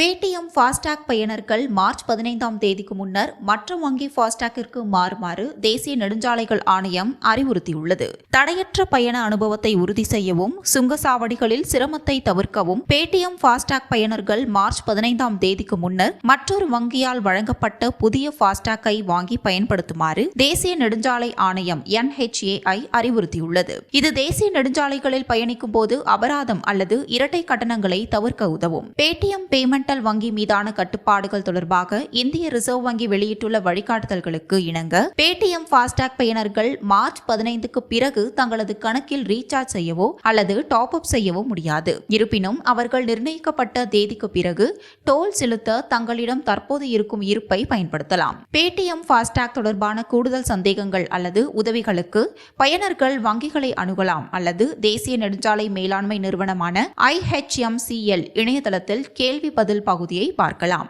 Paytm FASTag பயனர்கள் March பதினைந்தாம் தேதிக்கு முன்னர் மற்ற வங்கி ஃபாஸ்டாக்கிற்கு மாறுமாறு தேசிய நெடுஞ்சாலைகள் ஆணையம் அறிவுறுத்தியுள்ளது. தடையற்ற பயண அனுபவத்தை உறுதி செய்யவும் சுங்கசாவடிகளில் சிரமத்தை தவிர்க்கவும் பேடிஎம் ஃபாஸ்டாக் பயனர்கள் மார்ச் பதினைந்தாம் தேதிக்கு முன்னர் மற்றொரு வங்கியால் வழங்கப்பட்ட புதிய ஃபாஸ்டாக்கை வாங்கி பயன்படுத்துமாறு தேசிய நெடுஞ்சாலை ஆணையம் என்ஹெச்ஏஐ அறிவுறுத்தியுள்ளது. இது தேசிய நெடுஞ்சாலைகளில் பயணிக்கும் போது அபராதம் அல்லது இரட்டை கட்டணங்களை தவிர்க்க உதவும். பேடிஎம் பேமெண்ட் பேமெண்டல் வங்கி மீதான கட்டுப்பாடுகள் தொடர்பாக இந்திய ரிசர்வ் வங்கி வெளியிட்டுள்ள வழிகாட்டுதல்களுக்கு இணங்க பேடிஎம் ஃபாஸ்டாக் பயனர்கள் மார்ச் பதினைந்துக்கு பிறகு தங்களது கணக்கில் ரீசார்ஜ் செய்யவோ அல்லது டாப் அப் செய்யவோ முடியாது. இருப்பினும் அவர்கள் நிர்ணயிக்கப்பட்ட தேதிக்கு பிறகு டோல் செலுத்த தங்களிடம் தற்போது இருக்கும் இருப்பை பயன்படுத்தலாம். பேடிஎம் ஃபாஸ்டாக் தொடர்பான கூடுதல் சந்தேகங்கள் அல்லது உதவிகளுக்கு பயனர்கள் வங்கிகளை அணுகலாம் அல்லது தேசிய நெடுஞ்சாலை மேலாண்மை நிறுவனமான ஐஹெச்எம்சிஎல் இணையதளத்தில் கேள்வி பதில் பகுதியை பார்க்கலாம்.